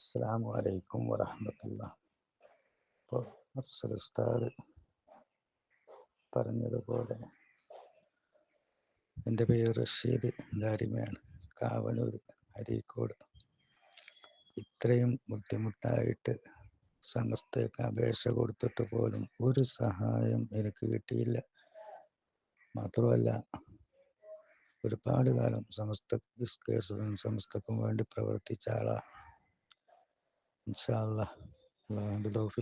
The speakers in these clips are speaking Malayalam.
അസ്സാം വലൈക്കും വറഹമത്തുള്ള. ഇപ്പോൾ അഫ്സൽ ഉസ്താദ് പറഞ്ഞതുപോലെ എന്റെ പേര് റഷീദ് ദാരിമയാണ് കാവനൂർ അരീക്കോട്. ഇത്രയും ബുദ്ധിമുട്ടായിട്ട് സമസ്തയ്ക്ക് അപേക്ഷ കൊടുത്തിട്ട് പോലും ഒരു സഹായം എനിക്ക് കിട്ടിയില്ല. മാത്രമല്ല ഒരുപാട് കാലം സമസ്ത കേസുകളും സമസ്തക്കും വേണ്ടി പ്രവർത്തിച്ച ആളാ.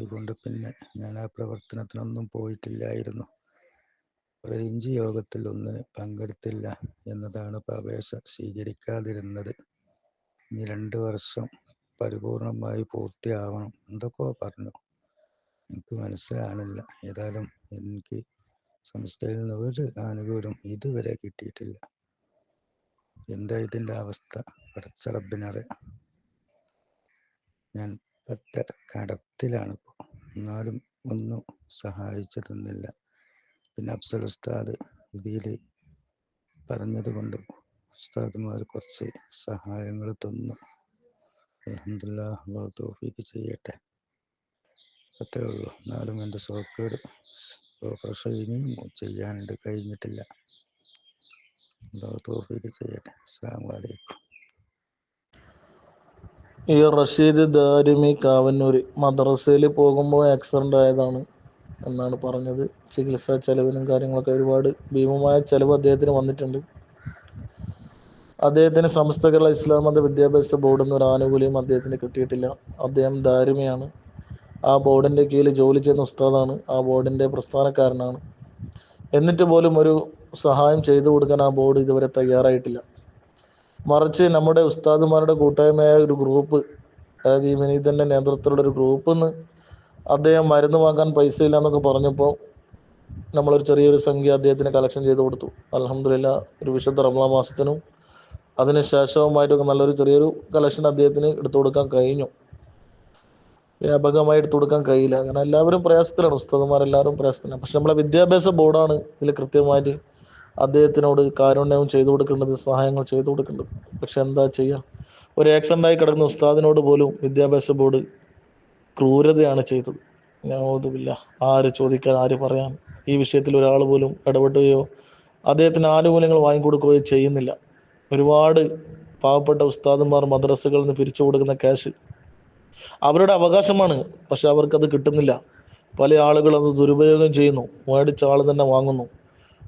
കൊണ്ട് പിന്നെ ഞാൻ ആ പ്രവർത്തനത്തിനൊന്നും പോയിട്ടില്ലായിരുന്നു. റേഞ്ച് യോഗത്തിൽ ഒന്നിന് പങ്കെടുത്തില്ല എന്നതാണ് പ്രവേശ അപേക്ഷ സ്വീകരിക്കാതിരുന്നത്. ഇനി രണ്ട് വർഷം പരിപൂർണമായി പൂർത്തിയാവണം എന്തൊക്കെയോ പറഞ്ഞു. എനിക്ക് മനസ്സിലാണില്ല ഏതായാലും എനിക്ക് സംസ്ഥയിൽ നിന്ന് ഒരു ആനുകൂല്യം ഇതുവരെ കിട്ടിയിട്ടില്ല. എന്താ ഇതിന്റെ അവസ്ഥ? പടച്ചറബിനറിയാം ഞാൻ പറ്റ കടത്തിലാണ് ഇപ്പോൾ എന്നാലും ഒന്നും സഹായിച്ചു തന്നില്ല പിന്നെ അഫ്സൽ ഉസ്താദ് ഇതിൽ പറഞ്ഞത് കൊണ്ട് ഉസ്താദുമാർ കുറച്ച് സഹായങ്ങൾ തന്നു. അലഹമില്ല തോഫീക്ക് ചെയ്യട്ടെ. അത്രേ ഉള്ളൂ. എന്നാലും എന്റെ സോക്കേട് ഓപ്പറേഷൻ ഇനിയും ചെയ്യാനുണ്ട്. കഴിഞ്ഞിട്ടില്ല. അള്ളാഹു തോഫിക്ക് ചെയ്യട്ടെ. അസ്സാം വലൈക്കും ഈ റഷീദ് ദാരിമി കാവന്നൂർ മദ്രസയിൽ പോകുമ്പോൾ ആക്സിഡന്റ് ആയതാണ് എന്നാണ് പറഞ്ഞത്. ചികിത്സാ ചെലവിനും കാര്യങ്ങളൊക്കെ ഒരുപാട് ഭീമമായ ചെലവ് അദ്ദേഹത്തിന് വന്നിട്ടുണ്ട്. അദ്ദേഹത്തിന് സമസ്ത കേരള ഇസ്ലാം മത വിദ്യാഭ്യാസ ബോർഡിൽ നിന്ന് ഒരു ആനുകൂല്യം അദ്ദേഹത്തിന് കിട്ടിയിട്ടില്ല. അദ്ദേഹം ദാരുമിയാണ്. ആ ബോർഡിന്റെ കീഴിൽ ജോലി ചെയ്യുന്ന ഉസ്താദാണ്. ആ ബോർഡിന്റെ പ്രസ്ഥാനക്കാരനാണ്. എന്നിട്ട് പോലും ഒരു സഹായം ചെയ്തു കൊടുക്കാൻ ആ ബോർഡ് ഇതുവരെ തയ്യാറായിട്ടില്ല. മറിച്ച് നമ്മുടെ ഉസ്താദുമാരുടെ കൂട്ടായ്മയായ ഒരു ഗ്രൂപ്പ് അതായത് ഈ വിനീതന്റെ നേതൃത്വത്തിലുള്ള ഒരു ഗ്രൂപ്പിൽ നിന്ന് അദ്ദേഹം മരുന്ന് വാങ്ങാൻ പൈസ ഇല്ല എന്നൊക്കെ പറഞ്ഞപ്പോൾ നമ്മളൊരു ചെറിയൊരു സംഖ്യ അദ്ദേഹത്തിന് കളക്ഷൻ ചെയ്ത് കൊടുത്തു. അലഹമില്ല ഒരു വിശുദ്ധ റംലാ മാസത്തിനും അതിന് ശേഷവുമായിട്ടൊക്കെ നല്ലൊരു ചെറിയൊരു കളക്ഷൻ അദ്ദേഹത്തിന് എടുത്തു കൊടുക്കാൻ കഴിഞ്ഞു. വ്യാപകമായി എടുത്തു കൊടുക്കാൻ കഴിയില്ല. കാരണം എല്ലാവരും പ്രയാസത്തിലാണ്. ഉസ്താദുമാരെല്ലാവരും പ്രയാസത്തിലാണ്. പക്ഷെ നമ്മളെ വിദ്യാഭ്യാസ ബോർഡാണ് ഇതിൽ കൃത്യമായിട്ട് അദ്ദേഹത്തിനോട് കാരുണ്യവും ചെയ്തു കൊടുക്കേണ്ടത് സഹായങ്ങൾ ചെയ്തു കൊടുക്കേണ്ടത്. പക്ഷെ എന്താ ചെയ്യുക ഒരു ആക്സിഡന്റായി കിടക്കുന്ന ഉസ്താദിനോട് പോലും വിദ്യാഭ്യാസ ബോർഡ് ക്രൂരതയാണ് ചെയ്തത്. ഞാനില്ല ആര് ചോദിക്കാൻ ആര് പറയാൻ? ഈ വിഷയത്തിൽ ഒരാൾ പോലും ഇടപെടുകയോ അദ്ദേഹത്തിന് ആനുകൂല്യങ്ങൾ വാങ്ങിക്കൊടുക്കുകയോ ചെയ്യുന്നില്ല. ഒരുപാട് പാവപ്പെട്ട ഉസ്താദന്മാർ മദ്രസകളിൽ നിന്ന് പിരിച്ചു കൊടുക്കുന്ന ക്യാഷ് അവരുടെ അവകാശമാണ് പക്ഷെ അവർക്കത് കിട്ടുന്നില്ല. പല ആളുകളും അത് ദുരുപയോഗം ചെയ്യുന്നു. മേടിച്ച ആൾ തന്നെ വാങ്ങുന്നു.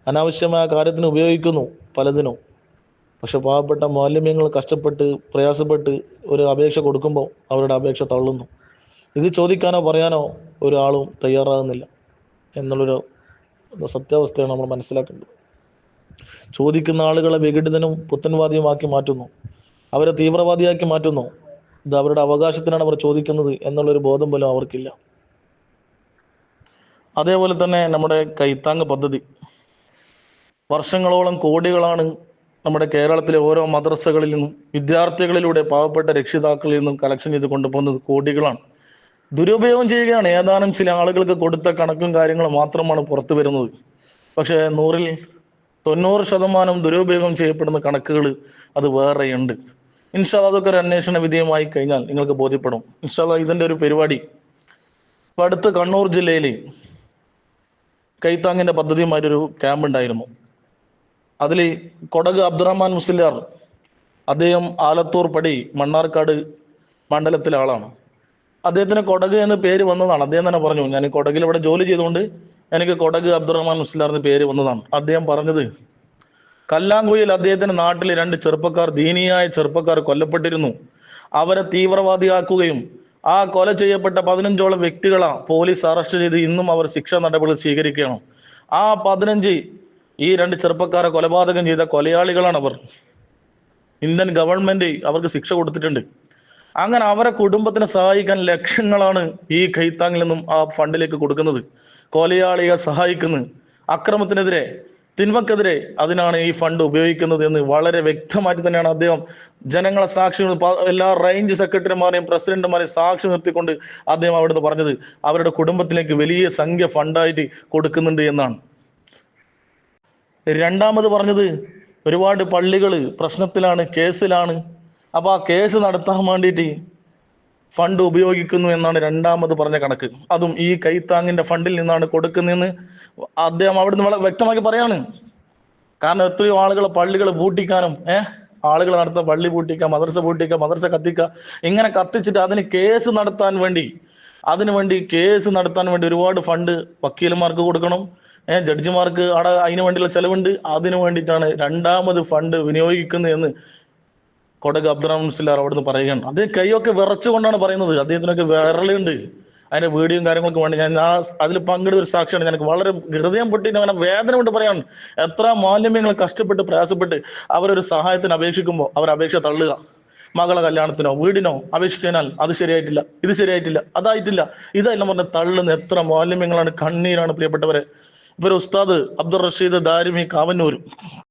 അനാവശ്യമായ കാര്യത്തിന് ഉപയോഗിക്കുന്നു പലതിനും. പക്ഷെ പാവപ്പെട്ട മാലിന്യങ്ങൾ കഷ്ടപ്പെട്ട് പ്രയാസപ്പെട്ട് ഒരു അപേക്ഷ കൊടുക്കുമ്പോൾ അവരുടെ അപേക്ഷ തള്ളുന്നു. ഇത് ചോദിക്കാനോ പറയാനോ ഒരാളും തയ്യാറാകുന്നില്ല എന്നുള്ളൊരു സത്യാവസ്ഥയാണ് നമ്മൾ മനസ്സിലാക്കേണ്ടത്. ചോദിക്കുന്ന ആളുകളെ വിഘടിതനും പുത്തൻവാദിയുമാക്കി മാറ്റുന്നു. അവരെ തീവ്രവാദിയാക്കി മാറ്റുന്നു. ഇത് അവരുടെ അവകാശത്തിനാണ് അവർ ചോദിക്കുന്നത് എന്നുള്ളൊരു ബോധം പോലും അവർക്കില്ല. അതേപോലെ തന്നെ നമ്മുടെ കൈത്താങ് പദ്ധതി. വർഷങ്ങളോളം കോടികളാണ് നമ്മുടെ കേരളത്തിലെ ഓരോ മദ്രസകളിൽ നിന്നും വിദ്യാർത്ഥികളിലൂടെ പാവപ്പെട്ട രക്ഷിതാക്കളിൽ നിന്നും കളക്ഷൻ ചെയ്ത് കൊണ്ടുപോകുന്നത് കോടികളാണ്. ദുരുപയോഗം ചെയ്യുകയാണ്. ഏതാനും ചില ആളുകൾക്ക് കൊടുത്ത കണക്കും കാര്യങ്ങളും മാത്രമാണ് പുറത്തു വരുന്നത്. പക്ഷേ നൂറിൽ തൊണ്ണൂറ് ശതമാനം ദുരുപയോഗം ചെയ്യപ്പെടുന്ന കണക്കുകൾ അത് വേറെയുണ്ട്. ഇൻഷാല്ല അതൊക്കെ ഒരു അന്വേഷണ വിധേയമായി കഴിഞ്ഞാൽ നിങ്ങൾക്ക് ബോധ്യപ്പെടും. ഇൻഷാല്ല ഇതിന്റെ ഒരു പരിപാടി. ഇപ്പം അടുത്ത് കണ്ണൂർ ജില്ലയിൽ കൈത്താങ്ങിന്റെ പദ്ധതിയുമായിട്ടൊരു ക്യാമ്പ് ഉണ്ടായിരുന്നു അതിൽ കൊടക് അബ്ദുറഹ്മാൻ മുസ്ലിയാർ അദ്ദേഹം ആലത്തൂർ പടി മണ്ണാർക്കാട് മണ്ഡലത്തിലെ ആളാണ്. അദ്ദേഹത്തിന് കൊടക് എന്ന് പേര് വന്നതാണ്. അദ്ദേഹം തന്നെ പറഞ്ഞു ഞാൻ കൊടകിൽ ഇവിടെ ജോലി ചെയ്തുകൊണ്ട് എനിക്ക് കൊടക് അബ്ദുറഹ്മാൻ മുസ്ലിയാർ എന്ന് പേര് വന്നതാണ്. അദ്ദേഹം പറഞ്ഞത് കല്ലാങ്കുയിൽ അദ്ദേഹത്തിന്റെ നാട്ടിലെ രണ്ട് ചെറുപ്പക്കാർ ദീനിയായ ചെറുപ്പക്കാർ കൊല്ലപ്പെട്ടിരുന്നു. അവരെ തീവ്രവാദിയാക്കുകയും ആ കൊല ചെയ്യപ്പെട്ട പതിനഞ്ചോളം വ്യക്തികളാ പോലീസ് അറസ്റ്റ് ചെയ്ത് ഇന്നും അവർ ശിക്ഷാ നടപടികൾ സ്വീകരിക്കുകയാണ്. ആ പതിനഞ്ച് ഈ രണ്ട് ചെറുപ്പക്കാരെ കൊലപാതകം ചെയ്ത കൊലയാളികളാണ് അവർ. ഇന്ത്യൻ ഗവൺമെന്റ് അവർക്ക് ശിക്ഷ കൊടുത്തിട്ടുണ്ട്. അങ്ങനെ അവരെ കുടുംബത്തിനെ സഹായിക്കാൻ ലക്ഷങ്ങളാണ് ഈ കൈത്താങ്ങിൽ നിന്നും ആ ഫണ്ടിലേക്ക് കൊടുക്കുന്നത്. കൊലയാളിയെ സഹായിക്കുന്ന. അക്രമത്തിനെതിരെ തിന്മക്കെതിരെ അതിനാണ് ഈ ഫണ്ട് ഉപയോഗിക്കുന്നത് എന്ന് വളരെ വ്യക്തമായിട്ട് തന്നെയാണ് അദ്ദേഹം ജനങ്ങളെ സാക്ഷി എല്ലാ റേഞ്ച് സെക്രട്ടറിമാരെയും പ്രസിഡന്റുമാരെയും സാക്ഷി നിർത്തിക്കൊണ്ട് അദ്ദേഹം അവിടുന്ന് പറഞ്ഞത്. അവരുടെ കുടുംബത്തിലേക്ക് വലിയ സംഖ്യ ഫണ്ടായിട്ട് കൊടുക്കുന്നുണ്ട് എന്നാണ്. രണ്ടാമത് പറഞ്ഞത് ഒരുപാട് പള്ളികൾ പ്രശ്നത്തിലാണ് കേസിലാണ്. അപ്പോൾ ആ കേസ് നടത്താൻ വേണ്ടിയിട്ട് ഫണ്ട് ഉപയോഗിക്കുന്നു എന്നാണ് രണ്ടാമത് പറഞ്ഞ കണക്ക്. അതും ഈ കൈത്താങ്ങിന്റെ ഫണ്ടിൽ നിന്നാണ് കൊടുക്കുന്നതെന്ന് അദ്ദേഹം അവിടുന്ന് വ്യക്തമാക്കി പറയാണ്. കാരണം എത്രയോ ആളുകൾ പള്ളികൾ പൂട്ടിക്കാനും ഏഹ് ആളുകൾ നടത്തുന്ന പള്ളി പൂട്ടിക്കുക മദർസ പൂട്ടിക്കുക മദർസ കത്തിക്കുക ഇങ്ങനെ കത്തിച്ചിട്ട് അതിന് കേസ് നടത്താൻ വേണ്ടി അതിനു വേണ്ടി കേസ് നടത്താൻ വേണ്ടി ഒരുപാട് ഫണ്ട് വക്കീലന്മാർക്ക് കൊടുക്കണം. ജഡ്ജിമാർക്ക് അവിടെ അതിനു വേണ്ടിയുള്ള ചെലവുണ്ട്. അതിനു വേണ്ടിയിട്ടാണ് രണ്ടാമത് ഫണ്ട് വിനിയോഗിക്കുന്നത് എന്ന് കൊടക് അബ്ദുറഹ്മാൻ സില്ലാർ അവിടുന്ന് പറയുകയാണ്. അദ്ദേഹം കൈയൊക്കെ വിറച്ചുകൊണ്ടാണ് പറയുന്നത്. അദ്ദേഹത്തിനൊക്കെ വിരലുണ്ട്. അതിന്റെ വീഡിയോയും കാര്യങ്ങളൊക്കെ വേണ്ടി ഞാൻ ആ അതിൽ പങ്കെടുത്ത ഒരു സാക്ഷിയാണ്. ഞാൻ വളരെ ഹൃദയം പൊട്ടി അങ്ങനെ വേദന കൊണ്ട് പറയാണ്. എത്ര മാലിന്യങ്ങൾ കഷ്ടപ്പെട്ട് പ്രയാസപ്പെട്ട് അവരൊരു സഹായത്തിന് അപേക്ഷിക്കുമ്പോൾ അവർ അപേക്ഷ തള്ളുക. മകളെ കല്യാണത്തിനോ വീടിനോ അപേക്ഷിച്ചതിനാൽ അത് ശരിയായിട്ടില്ല ഇത് ശരിയായിട്ടില്ല അതായിട്ടില്ല. ഇതെല്ലാം പറഞ്ഞ തള്ളുന്ന എത്ര മാലിന്യങ്ങളാണ് കണ്ണീരാണ് പ്രിയപ്പെട്ടവരെ. ഇവർ ഉസ്താദ് അബ്ദുൾ റഷീദ് ദാരിമി കാവന്നൂർ